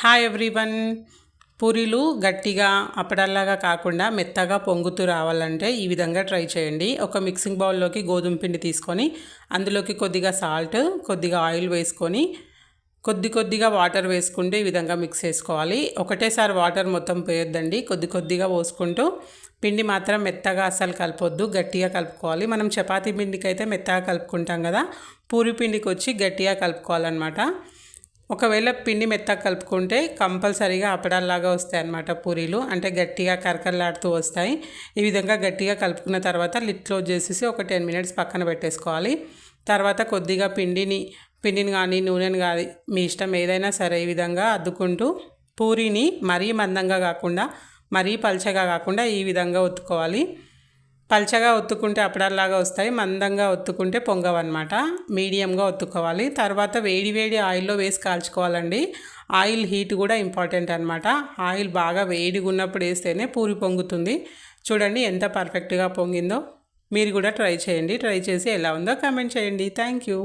Hi everyone పూరీలు గట్టిగా అప్పడల్లాగా కాకుండా మెత్తగా పొంగుతూ రావాలంటే ఈ విధంగా ట్రై చేయండి. ఒక మిక్సింగ్ బౌల్లోకి గోధుమ పిండి తీసుకొని అందులోకి కొద్దిగా సాల్ట్ కొద్దిగా ఆయిల్ వేసుకొని కొద్ది కొద్దిగా వాటర్ వేసుకుంటూ ఈ విధంగా మిక్స్ చేసుకోవాలి. ఒకటేసారి వాటర్ మొత్తం పోయొద్దండి. కొద్ది కొద్దిగా పోసుకుంటూ పిండి మాత్రం మెత్తగా అస్సలు కలపొద్దు గట్టిగా కలుపుకోవాలి. మనం చపాతీ పిండికి అయితే మెత్తగా కలుపుకుంటాం కదా పూరి పిండికి వచ్చి గట్టిగా కలుపుకోవాలన్నమాట. ఒకవేళ పిండి మెత్తగా కలుపుకుంటే కంపల్సరీగా అప్పడాల్లాగా వస్తాయి అన్నమాట పూరీలు. అంటే గట్టిగా కరకరలాడుతూ వస్తాయి. ఈ విధంగా గట్టిగా కలుపుకున్న తర్వాత లిట్ క్లోజ్ చేసేసి ఒక టెన్ మినిట్స్ పక్కన పెట్టేసుకోవాలి. తర్వాత కొద్దిగా పిండిని పిండిని కానీ నూనెని కానీ మీ ఇష్టం ఏదైనా సరే ఈ విధంగా అద్దుకుంటూ పూరీని మరీ మందంగా కాకుండా మరీ పల్చగా కాకుండా ఈ విధంగా ఒత్తుకోవాలి. పల్చగా ఒత్తుకుంటే అప్పడాలాగా వస్తాయి మందంగా ఒత్తుకుంటే పొంగవన్నమాట. మీడియంగా ఒత్తుకోవాలి. తర్వాత వేడి వేడి ఆయిల్లో వేసి కాల్చుకోవాలండి. ఆయిల్ హీట్ కూడా ఇంపార్టెంట్ అనమాట ఆయిల్ బాగా వేడిగా ఉన్నప్పుడు వేస్తేనే పూరి పొంగుతుంది. చూడండి ఎంత పర్ఫెక్ట్గా పొంగిందో. మీరు కూడా ట్రై చేయండి. ట్రై చేసి ఎలా ఉందో కామెంట్ చేయండి. Thank you.